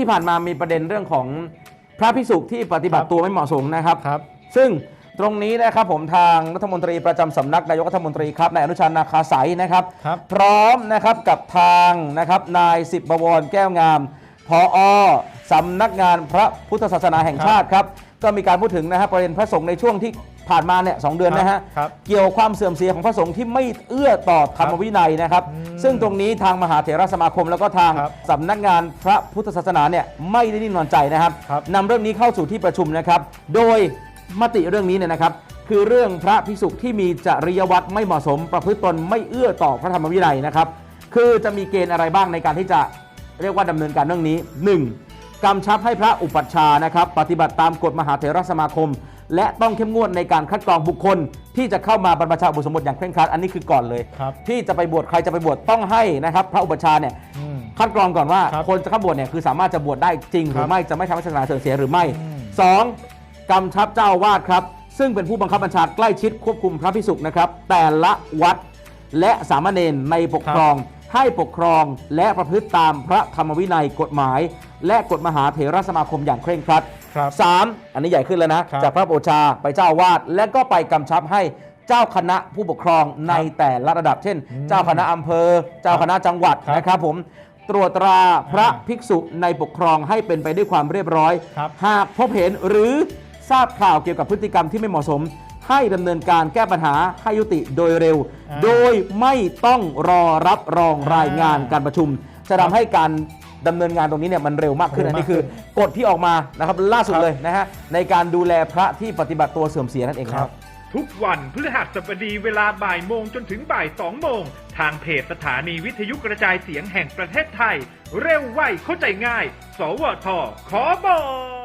ที่ผ่านมามีประเด็นเรื่องของพระพิสุที่ปฏิบัติตัวไม่เหมาะสมนะครับ ครับ ซึ่งตรงนี้นะครับผมทางรัฐมนตรีประจำสำนักนายกรัฐมนตรีครับนายอนุชานาคาสายนะครับ ครับ พร้อมนะครับกับทางนะครับนายสิบบวรแก้วงามพอสำนักงานพระพุทธศาสนาแห่งชาติครับ ก็มีการพูดถึงนะฮะประเด็นพระสงฆ์ในช่วงที่ผ่านมาเนี่ยสองเดือนนะฮะครับเกี่ยวความเสื่อมเสียของพระสงฆ์ที่ไม่เอื้อต่อธรรมวินัยนะครับอืมซึ่งตรงนี้ทางมหาเถรสมาคมแล้วก็ทางครับสำนักงานพระพุทธศาสนาเนี่ยไม่ได้นิ่งนอนใจนะครับครับนำเรื่องนี้เข้าสู่ที่ประชุมนะครับโดยมติเรื่องนี้เนี่ยนะครับคือเรื่องพระภิกษุที่มีจริยวัตรไม่เหมาะสมประพฤติตนไม่เอื้อต่อพระธรรมวินัยนะครับ คือจะมีเกณฑ์อะไรบ้างในการที่จะเรียกว่าดำเนินการเรื่องนี้ 1. กำชับให้พระอุปัชฌาย์นะครับ ปฏิบัติตามกฎมหาเถรสมาคม และต้องเข้มงวดในการคัดกรองบุคคล ที่จะเข้ามาบรรพชาอุปสมบทอย่างเคร่งครัดอันนี้คือก่อนเลย ครับที่จะไปบวชใครจะไปบวชต้องให้นะครับ พระอุปัชฌาย์เนี่ยอืม คัดกรองก่อนว่าครับคนจะเข้าบวชเนี่ยคือสามารถจะบวชได้จริงหรืครัอบไม่จะไม่ทำให้ศาสนาเสื่อมเสียหรือไม่อืม สองกำชับเจ้าอาวาสครับ ซึ่งเป็นผู้บังคับบัญชาใกล้ชิดควบคุมพระพิสุนะครับแต่ละวัดและสามเณรในปกครอง ให้ปกครองและประพฤติตามพระธรรมวินัยกฎหมาย และกฎมหาเถรสมาคมอย่างเคร่งครัดครับสามอันนี้ใหญ่ขึ้นแล้วนะ ครับจากพระโอชาไปเจ้าอาวาสและก็ไปกำชับให้เจ้าคณะผู้ปกครองในแต่ละระดับ เช่น อืมเจ้าคณะอำเภอ เจ้าคณะจังหวัดครับนะครับผมตรวจตราพระอ่าภิกษุในปกครองให้เป็นไปด้วยความเรียบร้อย ครับ หากพบเห็นหรือทราบข่าวเกี่ยวกับพฤติกรรมที่ไม่เหมาะสม ให้ดำเนินการแก้ปัญหาให้ยุติโดยเร็ว อ่า โดยไม่ต้องรอรับรองอ่ารายงานการประชุม จะครัทำบให้การดำเนินงานตรงนี้เนี่ยมันเร็วมากขึ้นเร็อัวนมากนี้คือขึ้นกฎที่ออกมานะครับล่าสุดครับเลยนะฮะในการดูแลพระที่ปฏิบัติตัวเสื่อมเสียนั่นเองคครัรับบทุกวันพฤหัสบดีเวลาบ่ายโมงจนถึงบ่ายสองโมง ทางเพจสถานีวิทยุกระจายเสียงแห่งประเทศไทย เร็วไวเข้าใจง่าย สวทขอบอก